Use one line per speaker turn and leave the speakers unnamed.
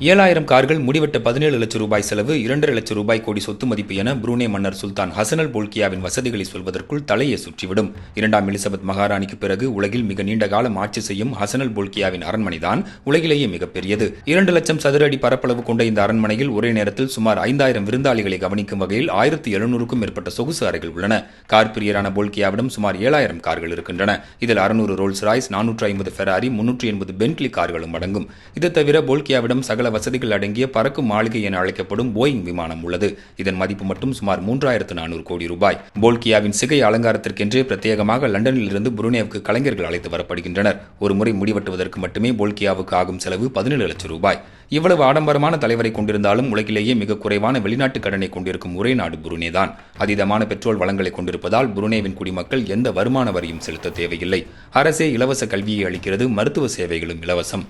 ஏழாயிரம் கார்கள் முடிவெட்ட பதினேழு லட்சம் ரூபாய் செலவு இரண்டரை லட்சம் ரூபாய் கோடி சொத்து மதிப்பு என புரூனே மன்னர் சுல்தான் ஹசனல் போல்கியாவின் வசதிகளை சொல்வதற்குள் தலையை சுற்றிவிடும். இரண்டாம் எலிசபெத் மகாராணிக்கு பிறகு உலகில் மிக நீண்ட காலம் ஆட்சி செய்யும் ஹசனல் போல்கியாவின் அரண்மனைதான் உலகிலேயே மிகப்பெரியது இரண்டு லட்சம் சதுர அடி பரப்பளவு கொண்ட இந்த அரண்மனையில் ஒரே நேரத்தில் சுமார் ஐந்தாயிரம் விருந்தாளிகளை கவனிக்கும் வகையில் ஆயிரத்தி எழுநூறுக்கும் மேற்பட்ட சொகுசு அறைகள் உள்ளன. கார் பிரியரான போல்கியாவிடம் சுமார் ஏழாயிரம் கார்கள் இருக்கின்றன. இதில் அறுநூறு ரோல்ஸ் ராய்ஸ் நானூற்று ஐம்பது ஃபெராரி முன்னூற்றி எண்பது பென்ட்லி கார்களும் அடங்கும். இது தவிர போல்கியாவிடம் சகல வசதிகள் அடங்கிய பறக்கும் மாளிகை என அழைக்கப்படும் போயிங் விமானம் உள்ளது. இதன் மதிப்பு மட்டும் சுமார் மூன்றாயிரத்து நானூறு கோடி ரூபாய். போல்கியாவின் சிகை அலங்காரத்திற்கென்றே பிரத்யேகமாக லண்டனில் இருந்து புருனேவுக்கு கலைஞர்கள் அழைத்து வரப்படுகின்றனர். ஒரு முறை முடிவெட்டுவதற்கு மட்டுமே போல்கியாவுக்கு ஆகும் செலவு பதினேழு லட்சம் ரூபாய். இவ்வளவு ஆடம்பரமான தலைவரை கொண்டிருந்தாலும் உலகிலேயே மிக குறைவான வெளிநாட்டு கடனை கொண்டிருக்கும் ஒரே நாடு புருனே தான். அதீதமான பெட்ரோல் வளங்களை கொண்டிருப்பதால் புருனேவின் குடிமக்கள் எந்த வருமான வரியும் செலுத்த தேவையில்லை. அரசே இலவச கல்வியை அளிக்கிறது மருத்துவ சேவைகளும் இலவசம்.